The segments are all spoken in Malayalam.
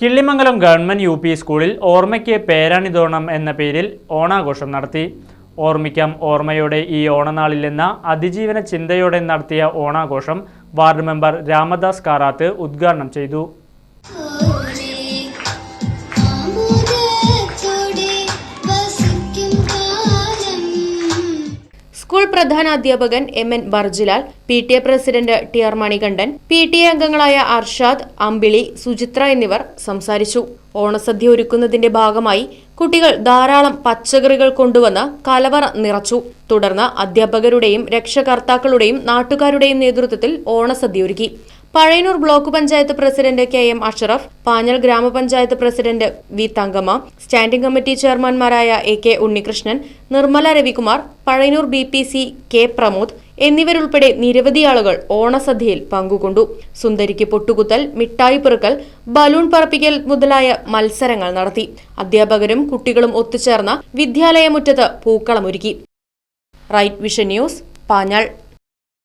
കിള്ളിമംഗലം ഗവൺമെന്റ് യു പി സ്കൂളിൽ ഓർമ്മയ്ക്ക് പേരാണിതോണം എന്ന പേരിൽ ഓണാഘോഷം നടത്തി. ഓർമ്മിക്കാം ഓർമ്മയോടെ ഈ ഓണനാളിൽ എന്ന അതിജീവന ചിന്തയോടെ നടത്തിയ ഓണാഘോഷം വാർഡ് മെമ്പർ രാമദാസ് കാറാത്ത് ഉദ്ഘാടനം ചെയ്തു. പ്രധാന അധ്യാപകൻ M N Barjilal P T A president T R Manikandan P T A അംഗങ്ങളായ അർഷാദ് അമ്പിളി സുചിത്ര എന്നിവർ സംസാരിച്ചു. ഓണസദ്യ ഒരുക്കുന്നതിന്റെ ഭാഗമായി കുട്ടികൾ ധാരാളം പച്ചക്കറികൾ കൊണ്ടുവന്ന് കലവറ നിറച്ചു. തുടർന്ന് അധ്യാപകരുടെയും രക്ഷകർത്താക്കളുടെയും നാട്ടുകാരുടെയും നേതൃത്വത്തിൽ ഓണസദ്യ ഒരുക്കി. Pazhayannur block panchayat president K M Ashraf Panjal ഗ്രാമപഞ്ചായത്ത് president V Thankamma standing committee ചെയർമാൻമാരായ A K Unnikrishnan Nirmala Ravikumar Pazhayanur B P C K Pramod എന്നിവരുൾപ്പെടെ നിരവധി ആളുകൾ ഓണസദ്യയിൽ പങ്കുകൊണ്ടു. സുന്ദരിക്ക് പൊട്ടുകുത്തൽ മിഠായി പെറുക്കൽ ബലൂൺ പറപ്പിക്കൽ മുതലായ മത്സരങ്ങൾ നടത്തി. അധ്യാപകരും കുട്ടികളും ഒത്തുചേർന്ന വിദ്യാലയമുറ്റത്ത് പൂക്കളമൊരുക്കി right vision news Panjal.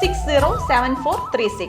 six zero seven four three six